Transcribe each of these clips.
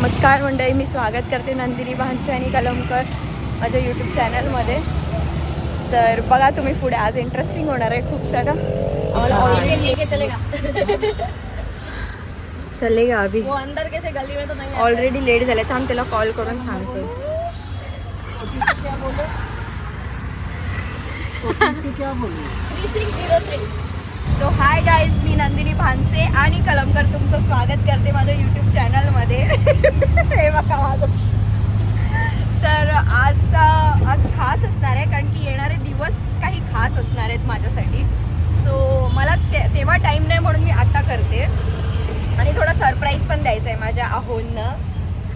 नमस्कार मंडळी मी स्वागत करते नंदिनी भानसे आणि कलमकर माझ्या यूट्यूब चॅनलमध्ये तर बघा तुम्ही पुढे आज इंटरेस्टिंग होणार आहे खूप सारं. आम्हाला ऑलरेडी चलेगा चलेगा अभी. वो अंदर कैसे गली में तो नहीं आता। ऑलरेडी लेट झाले थांब त्याला कॉल करून सांगते. सो हाय गाईज मी नंदिनी भानसे आणि कलमकर तुमचं स्वागत करते माझ्या यूट्यूब चॅनलमध्ये हे बघा माझं. तर आज आज खास असणार आहे कारण की येणारे दिवस काही खास असणार आहेत माझ्यासाठी. सो मला ते तेव्हा टाईम नाही म्हणून मी आत्ता करते. आणि थोडा सरप्राईज पण द्यायचा आहे माझ्या आहोंना.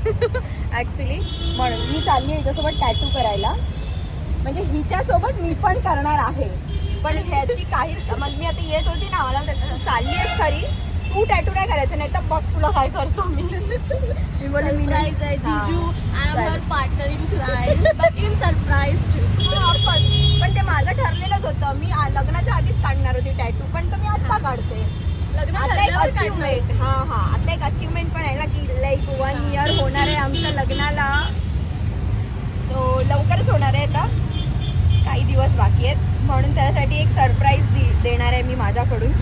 ॲक्च्युली म्हणून मी चालली आहे हिच्यासोबत टॅटू करायला. म्हणजे हिच्यासोबत मी पण करणार आहे. पण ह्याची काहीच मग मी आता येत होती ना मला तर तू चालली आहेस खरी? तू टॅटू नाही करायचं नाही तर बघ तुला काय करतो मी. मी बोलले मी नाही. आहे जीजू I am partner in crime but in surprise too पण ते माझं ठरलेलंच होतं. मी लग्नाच्या आधीच काढणार होती टॅटू पण तो मी आता काढते. आता एक काढणार. अचिव्हमेंट हा हा. आता एक अचिव्हमेंट पण आहे ना की लाईक वन इयर होणार आहे आमच्या लग्नाला. सो लवकरच होणार आहे आता. काही दिवस बाकी आहेत. म्हणून त्यासाठी एक सरप्राईज देणार आहे मी माझ्याकडून.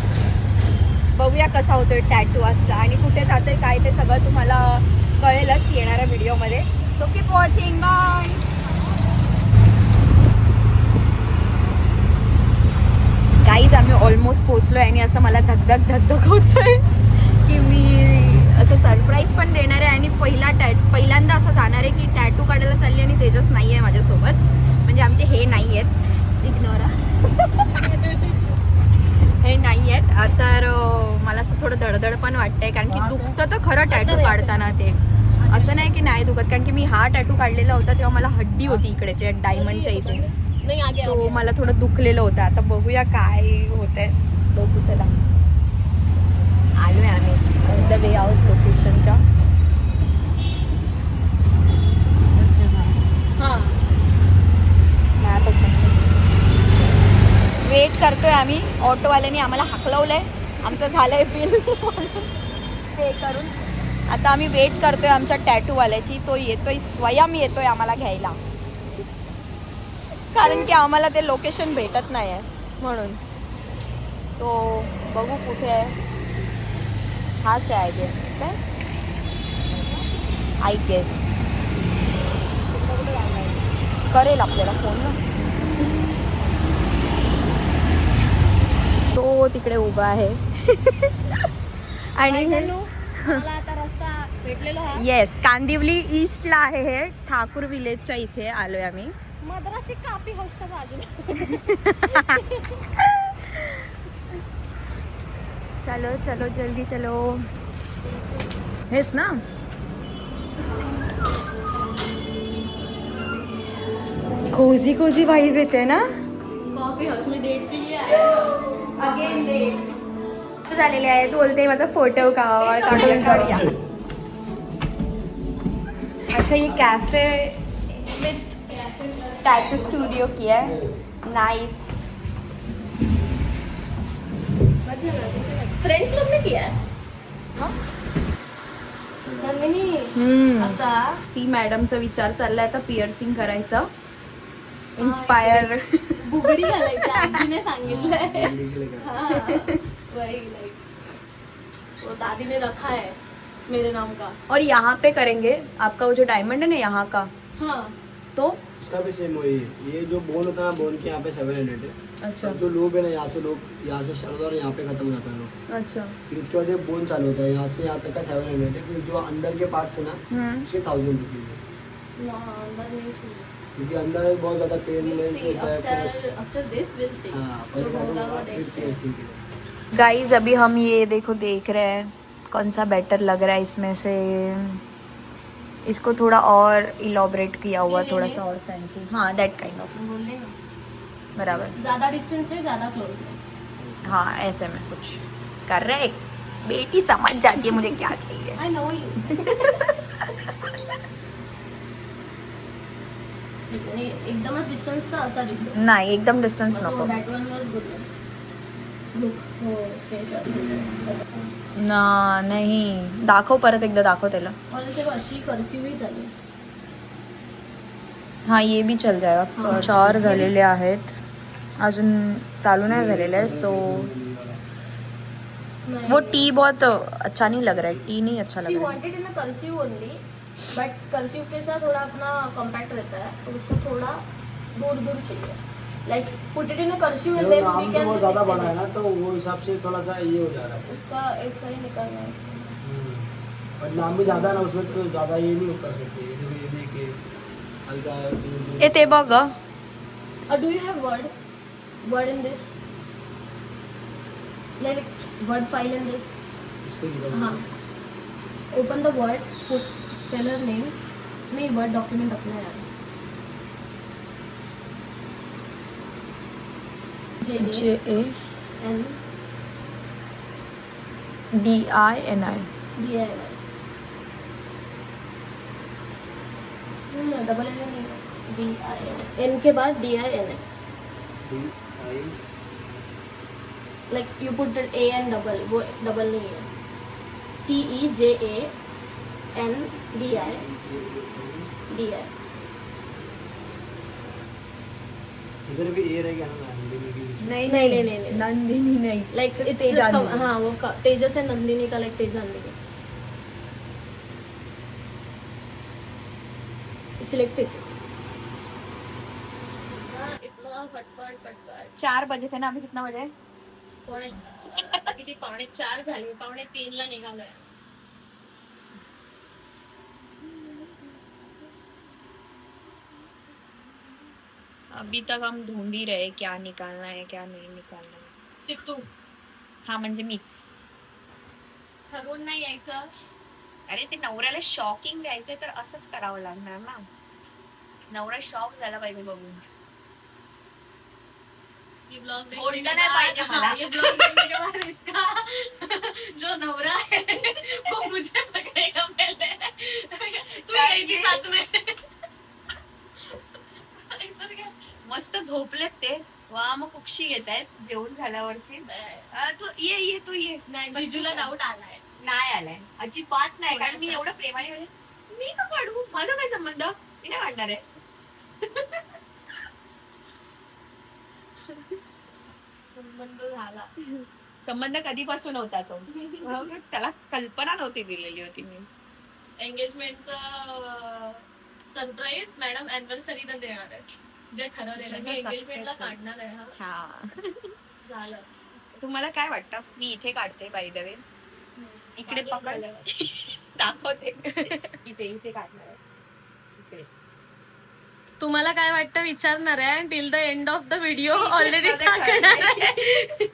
बघूया कसा होतोय टॅटू आजचा आणि कुठे जातोय काय ते सगळं तुम्हाला कळेलच येणाऱ्या व्हिडिओमध्ये so keep watching bye guys आम्ही ऑलमोस्ट पोचलो आहे आणि असं मला धकधक धगधग होतंय की मी असं सरप्राईज पण देणार आहे आणि पहिला टॅ पहिल्यांदा असं जाणार आहे की टॅटू काढायला चालली आणि तेजस नाही आहे माझ्यासोबत. म्हणजे आमचे हे नाही आहेत इग्नोरा हे नाही आहेत. तर मला असं थोडं धडधड पण वाटतंय कारण की दुखतं तर खरं टॅटू काढताना ते. असं नाही की नाही दुखत कारण की मी हा टॅटू काढलेला होता तेव्हा मला हड्डी होती इकडे त्या डायमंडच्या इथे. सो. मला थोडं दुखलेलं होतं. आता बघूया काय होतंय. बघू चला. आलोय आम्ही. ऑन द वे आउट लोकेशनच्या हा. वेट करतोय आम्ही. ऑटोवाल्याने आम्हाला हाकलवलंय. आमचं झालं आहे बिल. पे करून. आता आम्ही वेट करतोय आमच्या टॅटूवाल्याची. तो येतोय स्वयं येतोय आम्हाला घ्यायला. कारण की आम्हाला ते लोकेशन भेटत नाही आहे म्हणून. सो बघू कुठे आहे. हाच आहे आय गेस काय? आय गेस करेल आपल्याला फोन ना. तो तिकडे उभा आहे. आणि हे हा. येस कांदिवली ईस्टला आहे हे. ठाकूर विलेजच्या इथे आलोय आम्ही. मद्रासी कापी हाऊसच्या बाजूला. चलो चलो जल्दी चलो. हेच ना? कोझी कोझी वाईब येते ना? कॉफी हाऊस में डेट के लिए आया अगेन झालेले आहेत बोलते माझा फोटो का काढून काढूया अच्छा ये कैफे विथ टैटू स्टूडियो किया है नाइस फ्रेंड्स लोग ने किया है? असा? सी मॅडमचा विचार चाललाय आता पिअर्सिंग करायचा. इन्स्पायर बुगडी घालायची आजीने सांगितलंय. हाँ, वही लाइक वो दादी ने रखा है मेरे नाम का. और यहाँ पे करेंगे आपका वो जो डायमंड है ना यहाँ का हाँ. तो? उसका भी सेम वही है ये जो बोन होता है बोन के यहाँ पे सेवन हंड्रेड है। अच्छा। जो लोग है ना यहाँ से लोग यहाँ से शरद और यहाँ पे खत्म हो जाता है लोग अच्छा। फिर इसके बाद ये बोन चालू होता है यहाँ से यहाँ तक का सेवन हंड्रेड है। फिर जो अंदर के पार्ट है ना हम्म। उसके थाउज़ेंड रुपीज़ है। नहीं क्योंकि अंदर में बहुत ज़्यादा पेन है हाँ हैं के लिए। अभी हम ये देखो देख रहे हैं कौन सा बेटर लग रहा है इसमें से। इसको थोड़ा और इलॉबरेट किया हुआ थोड़ा सा और फैंसी हाँ दैट काइंड ऑफ़ बराबर। ज़्यादा डिस्टेंस नहीं ज़्यादा क्लोज नहीं हाँ ऐसे में कुछ कर रहे हैं। बेटी समझ जाती है मुझे क्या चाहिए। यू नाही एकदमच डिस्टन्सचा असा दिसेल नाही. एकदम डिस्टन्स नको. That one was good look हो स्क्रीनशॉट ना नाही. दाखव परत एकदा दाखव त्याला. मला ते अशी कर्सिव्ह झाली. हा ये भी चल जाएगा. चार झालेले आहेत. अजून चालू नाही झालेले आहे सो वो टी बहुत अच्छा नहीं लग रहा है टी नहीं अच्छा लग रहा है wanted in a cursive only but cursive के साथ थोड़ा अपना कॉम्पैक्ट रहता है तो उसको थोड़ा दूर दूर चाहिए like put it in a cursive and देखो देन नाम वी तो कैन बहुत जस्ट ज्यादा बना है ना तो वो हिसाब से थोड़ा सा ये हो जा रहा है उसका ऐसा ही निकालना है उसको बट नाम भी ज्यादा है ना उसमें तो ज्यादा ये नहीं कर सकते ये देखो ये देख के हल्का दूर- दूर- ए ते बघ ग. Uh, do you have word? Word in this? Like word file in this? इसको निकाल हाँ. Open the word, put speller name नहीं वर्ड डॉक्यूमेंट अपना यार। J A N D I N I D I double N D I N के बाद D I N N like you put A N double वो double नहीं है। T E J A N D I. D I. इधर भी ए रह गया ना नंदिनी के। नाही नहीं, नहीं, नहीं, नहीं. नंदिनी नाही कम- नंदिनी. हाँ वो का- तेजस है नंदिनी का like तेजा नंदिनी सिलेक्टेड इतना फटफट फटफट चार बजे थे ना अभी कितना बजे? पावणे चार. झाली पावणे तीन ला निघालोय. अभी तक हम ढूंढ ही रहे क्या निकालना है क्या नहीं निकालना है। सिर्फ तू? हा म्हणजे मीच। ठरवून नाही यायचं. अरे ते नवऱ्याला शॉकिंग द्यायचंय तर असंच करावं लागणार ना. नवरा शॉक झाला पाहिजे बघून. ये ब्लॉग छोड़ना नहीं पाहिजे मला. ये ब्लॉग देखने के बाद इसका. जो नवरा है वो मुझे पकड़ेगा पहले. तू साथ में? मस्त झोपलेत ते. वा मग कुक्षी घेत आहेत जेवण झाल्यावरची. हा, तू ये ये तू ये. नाही जिजूला डाऊट आलाय. नाही आलाय. अजिबात नाही कारण मी. एवढं प्रेमाने मी का काढू माझा काय संबंध? मी नाही काढणार आहे. संबंध झाला. संबंध कधीपासून होता तो? त्याला कल्पना नव्हती दिलेली होती मी. एंगेजमेंटचं सरप्राईज मॅडम अॅनिव्हर्सरीला देणार आहे जे ठरवलेलं असं मी एंगेजमेंटला successful. काढणार आहे हा. हा. झालं. तुम्हाला काय वाटतं? मी इथे काढते बाय द वे इकडे पकड. झालं. दाखवते. इथे इथे काढणार आहे. इकडे. तुम्हाला काय वाटतं? विचारणार आहे. Till the end of the video already मध्ये सांगणार आहे.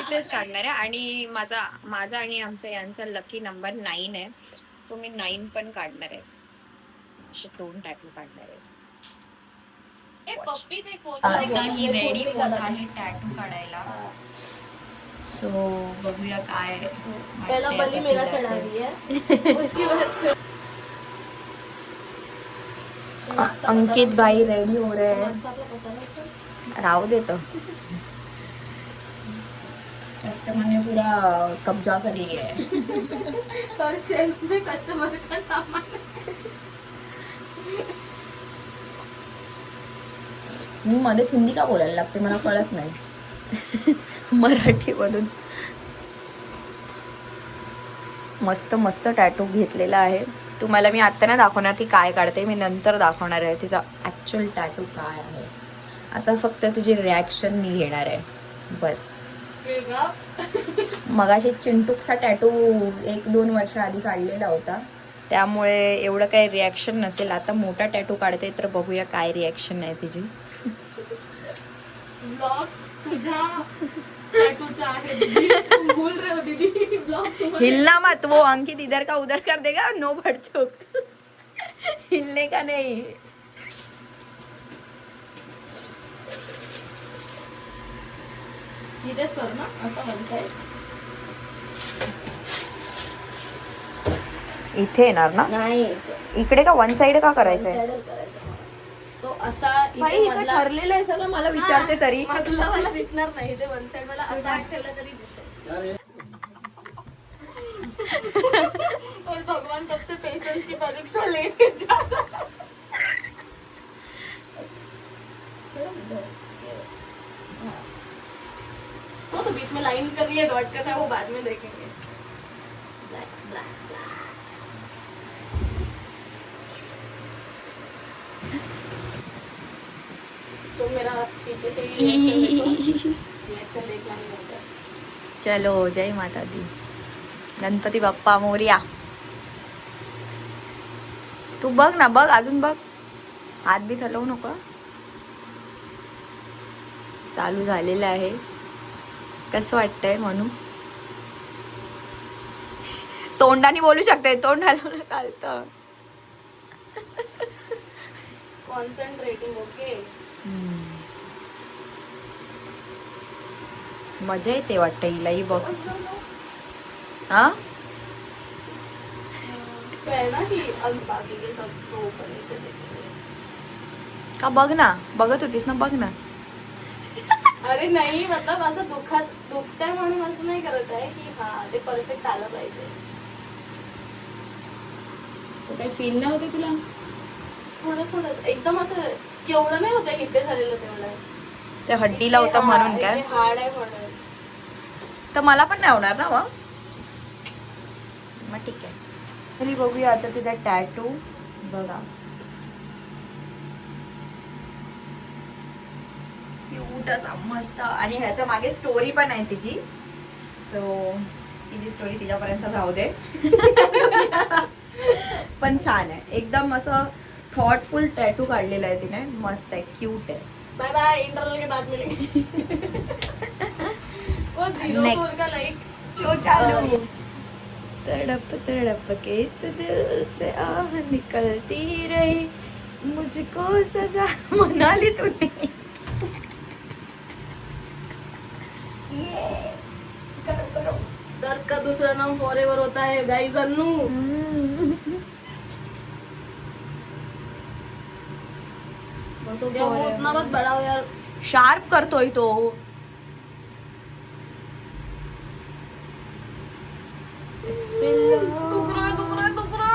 इथेच काढणार आहे. आणि माझा माझा आणि आमच्या यांचा लकी नंबर नाईन आहे. सो मी नाईन पण काढणार आहे. असे दोन टॅटू काढणार आहे. ए, पप्पी ते फोन आता ही रेडी होत आहे टॅटू काढायला. सो बघूया काय पहला बली है उसकी अंकित भाई रेडी हो रहे हैं. उचल. राहू देतो कस्टमरने पूरा कब्जा कर लिया है. और शेल्फ में कस्टमर का सामान. मी मध्येच हिंदी का बोलायला लागते? मला कळत नाही. मराठीमधून मस्त मस्त टॅटू घेतलेला आहे. तुम्हाला मी आत्ता नाही दाखवणार ती काय काढते. मी नंतर दाखवणार आहे तिचा ॲक्च्युअल टॅटू काय आहे. आता फक्त तिची रिॲक्शन मी घेणार आहे. बस. मगाशी चिंटूकचा टॅटू एक दोन वर्ष आधी काढलेला होता. त्यामुळे एवढं काही रिॲक्शन नसेल. आता मोठा टॅटू काढते तर बघूया काय रिॲक्शन आहे तिची. ब्लॉग तुझ्या आहे. रहे हो दीदी. ब्लॉग तुम्हाला हिलना मत वो अंकित इधर का उधर कर देगा नो भड़चोक हिलने का नहीं. इथेच करू ना असं वन साईड इथे येणार ना? नाही इकडे का वन साइड का करायचंय? असा भाई हिचं ठरलेलं आहे सगळं मला विचारते तरी. तुला मला दिसणार नाही ते वन साइड मला असा ठेवला तरी दिसेल. और भगवान कब से पेशेंस की परीक्षा जा रहा है तो तो बीच में लाइन करनी है डॉट करना है वो बाद में देखेंगे. Black, black, तो मेरा पीछे से ही रिएक्शन देखना नहीं होता चलो जय माता दी। गणपती बाप्पा मोर्या। तू बघ ना बघ अजून बघ. हात बी हलवू नको चालू झालेलं आहे. कसं वाटतंय म्हणून? तोंडाने बोलू शकते तोंड हलवणं चालतं. कॉन्सन्ट्रेटिंग ओके मजा येते वाटतं हिलाही बघ. हा? है कि बघ ना बघत होतीस ना बघ ना. अरे नाही मतलब असं दुखत दुखतंय म्हणून असं नाही करत आहे की हा ते परफेक्ट आलं पाहिजे. काही फील नाही होते तुला? थोडं थोडं एकदम असं एवढं नाही होतं झालेलं तेवढं. त्या हड्डीला होतं म्हणून काय? हार्ड आहे म्हणून. तर मला पण नाही होणार ना मग मग ठीक आहे. चली बघूया आता तिचा टॅटू बघा. क्यूट असा मस्त. आणि ह्याच्या मागे स्टोरी पण आहे तिची. सो तिची स्टोरी तिच्यापर्यंत जाऊ दे. पण छान आहे. एकदम असं थॉटफुल टॅटू काढलेला आहे तिने. मस्त आहे क्यूट आहे. बाय बाय इंटरवल के बाद मिलेंगे. फोर का लाइक जो चालू. तड़प तड़प के इस दिल से आह निकलती रही. मुझको सजा मना ली तूने. ये करो करो. दर्द का दूसरा नाम फॉरएवर होता है गाइस अन्नू. क्या वो उतना मत बड़ा हो यार। शार्प करतोय तो It's been टुकड़ा टुकड़ा टुकड़ा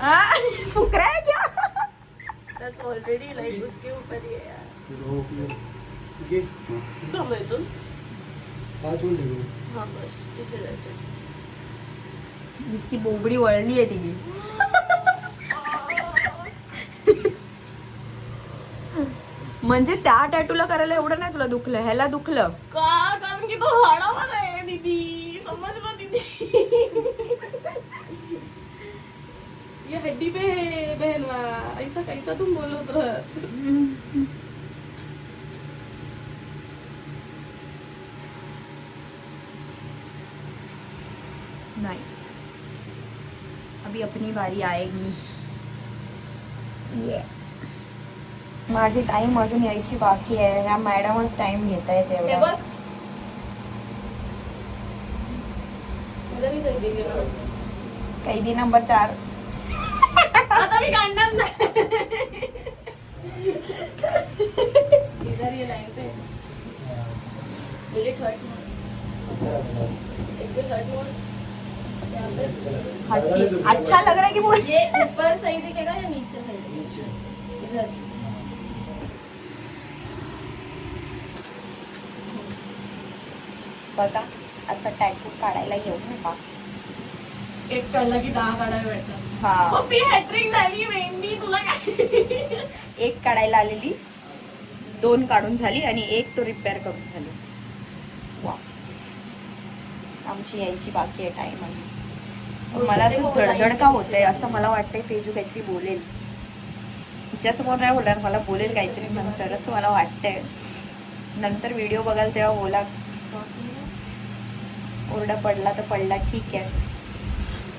हाँ, फुकरा है क्या? दैट्स ऑलरेडी लाइक उसके ऊपर ही है यार। फिर हो फिर ये दम आहे इथून पाच मिनिट घेऊ हा बस तिथे जायचं इसकी बोबडी वळली आहे तिची म्हणजे त्या टॅटूला करायला एवढं नाही तुला दुखलं ह्याला दुखलं. का? कारण की तो हाडावाला आहे दीदी. समझ लो दीदी. ये हड्डी पे है बहनवा. ऐसा कैसा तुम बोल रहे नाइस अभी अपनी बारी आएगी. ये माझी टाइम अजून यायची बाकी आहे. ह्या मॅडमच टाइम घेत आहेत हे तेवढा बघ उधर ही जाईल गेलो. कैदी नंबर चार. आता मी काढणार नाही. इधर ये लाइन पे. डिलीट हट एक भी हट मोड यहाँ पे. हट्टी अच्छा लग रहा है कि वो ये ऊपर सही दिखेगा या नीचे सही दिखेगा? इधर। बघा असं टॅटू काढायला येऊ नका. एक कळला की दहा काढावे हा. पप्पी हॅट्रिक झाली मेंढी तुला काय? एक काढायला आलेली दोन काढून झाली आणि एक तो रिपेअर करून झाली. वा. आमची यायची बाकी आहे टाइम आहे मला असं धडधड का? होतंय असं मला वाटतंय तेजू काहीतरी बोलेल. तिच्यासमोर नाही बोलणार मला बोलेल काहीतरी नंतर असं मला वाटतंय. नंतर व्हिडिओ बघाल तेव्हा बोला. ओरडा पडला तर पडला ठीक आहे.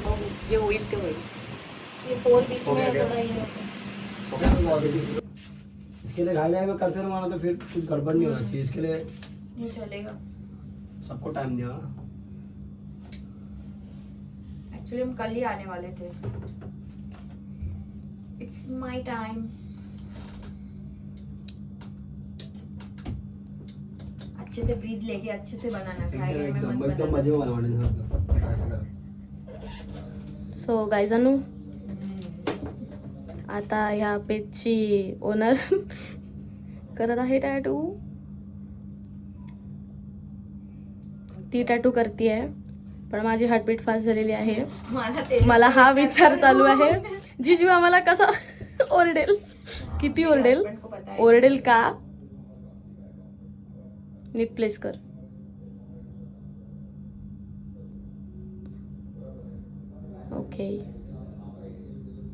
बघू जे होईल ते होईल. फोर बीच में है, थोड़ा हो। इसके लिए घाई घाई में करते रहो तो फिर कुछ गड़बड़ नहीं होना चाहिए। इसके लिए नहीं चलेगा। सबको टाइम दिया एक्चुअली हम कल ही आने वाले थे। इट्स माय टाइम अच्छे से ब्रीद लेके अच्छे से बनाना मैं एकदम मजे में बनवाने सो गायजानू आता ह्या पेजची ओनर करत आहे टॅटू ती टॅटू करते पण माझी हार्टबीट फास्ट झालेली आहे. मला हा विचार चालू आहे. जिजू आम्हाला कसा ओरडेल? किती ओरडेल? ओरडेल का? नीट प्लेस कर. ओके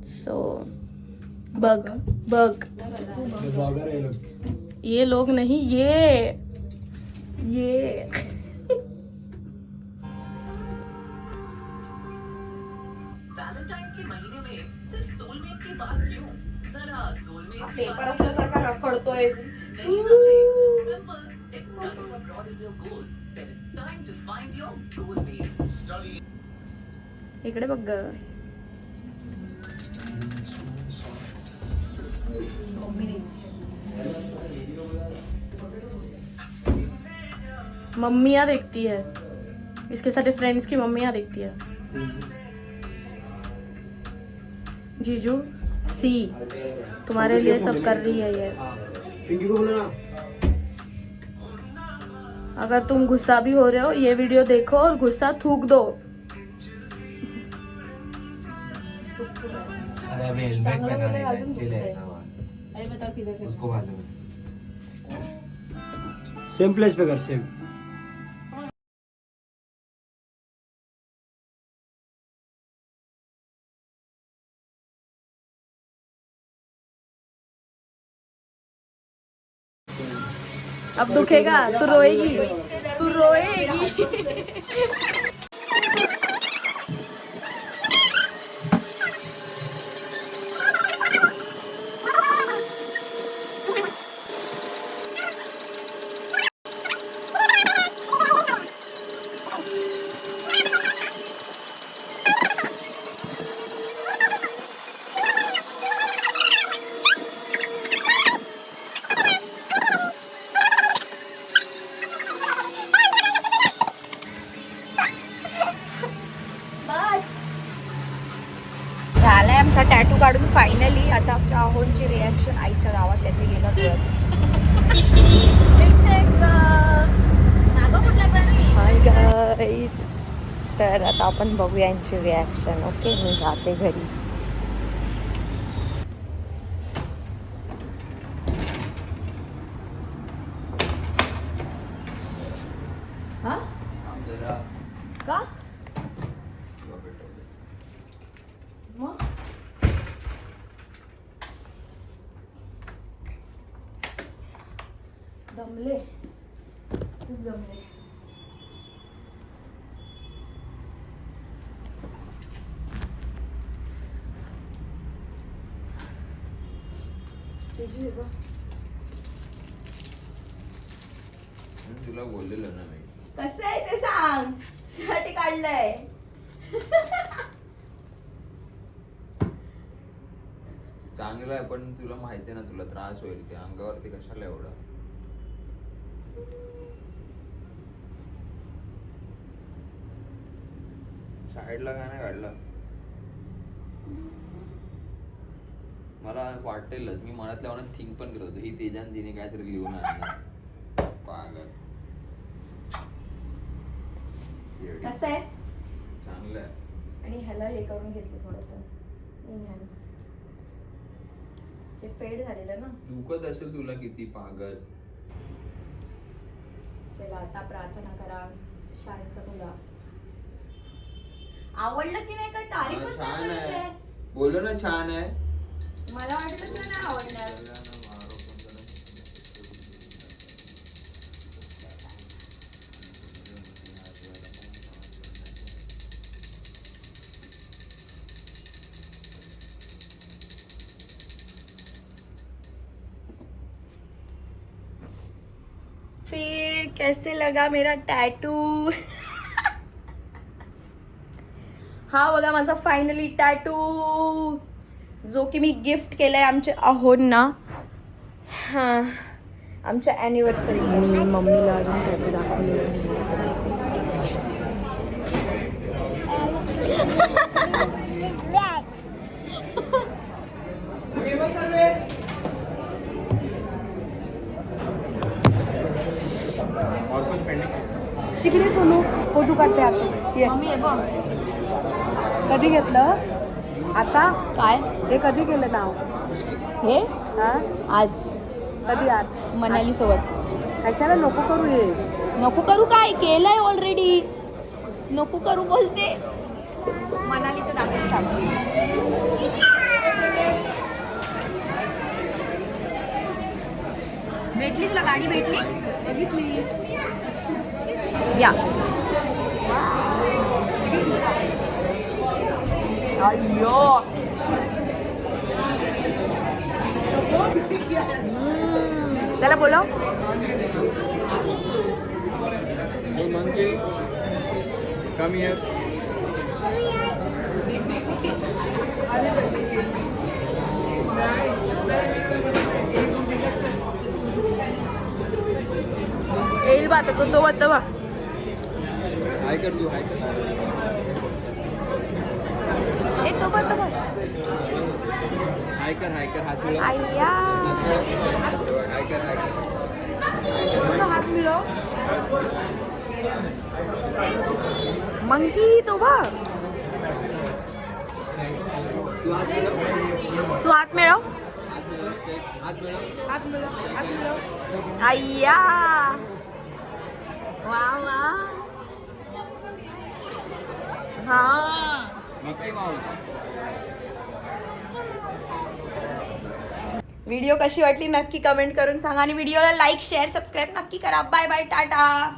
सो बघ बघ. ब्लॉगर आहे लोक ये लोग नहीं ये. ये. पेपर असल्यासारखा रखडतोय. इकडे बघ ग. मम्मियाँ देखती है. इसके सारे फ्रेंड्स की मम्मियाँ देखती है. जीजू सी तुम्हारे लिए सब कर रही है ये. हाँ पिंकी को बोलो ना अगर तुम गुस्सा भी हो रहे हो ये वीडियो देखो और गुस्सा थूक दो। अरे प्लेस पे कर पहना अब दुखेगा तू रोएगी। तू रोएगी झालाय आमचा टॅटू काढून फायनली आता आमच्या आहोंची रिॲक्शन आईच्या गावात त्यांनी गेलं कळत मिल्कशेक मागं कुठला हाय गाईस तर आता आपण बघूया यांची रिॲक्शन ओके मी जाते घरी. का? मग? दमले. खूप दमले. तुला बोललेलो ना मी. कसं आहे ते सांग? शर्ट काढलंय. चांगलं आहे पण तुला माहिती ना तुला त्रास होईल. ते अंगावरती कशाला एवढं? साईडला काय नाही काढलं? मला वाटेलच. मी मनातल्या मनात थिंक पण करत होतो. ही तेजान तिने काहीतरी लिहून आणलं. पागल. कसं आहे? चांगलं आहे. आणि ह्याला हे करून घेतलं थोडस. हे फेड झालेलं ना? दुखत असेल तुला किती पागल? चला आता प्रार्थना करा. शांत तुला आवडलं की नाही? काय तारीफच नाही छान करत आहे. आहे. बोलो ना छान आहे. मला वाटलं तुला नाही आवडणार. फिर कैसे लगा मेरा टैटू हा बघा माझा फायनली टॅटू जो की मी गिफ्ट केलाय आहे आमचे आहोंना हां. आमच्या ॲनिव्हर्सरी मी मम्मीला अजून फोटो दाखवले तिकडे सोनू फोटो काढते आता. कधी घेतलं? आता काय? हे कधी केलं नाव? हे? हा? आज. कधी आज? मनाली सोबत. कशाला नको करू ये नको करू काय? केलंय ऑलरेडी नको करू बोलते. मनालीचं दाखवून टाक. भेटली तुला गाडी? भेटली? बघितली. या. अय्यो हम्म. त्याला बोलव monkey, come here. येईल बा तो बा हाय कर तू हाय कर ए तो बघ तो बघ हाय कर हाय कर हात मिळव आय्या हात मिळव हाय कर हाय कर तो हात मिळव मंकी तो बघ. तू हात मिळव. आय्या. वा वा. हा मिकी माऊस व्हिडिओ कशी वाटली नक्की कमेंट करून सांगा आणि व्हिडिओला लाईक शेअर सबस्क्राईब नक्की करा. Bye bye tata.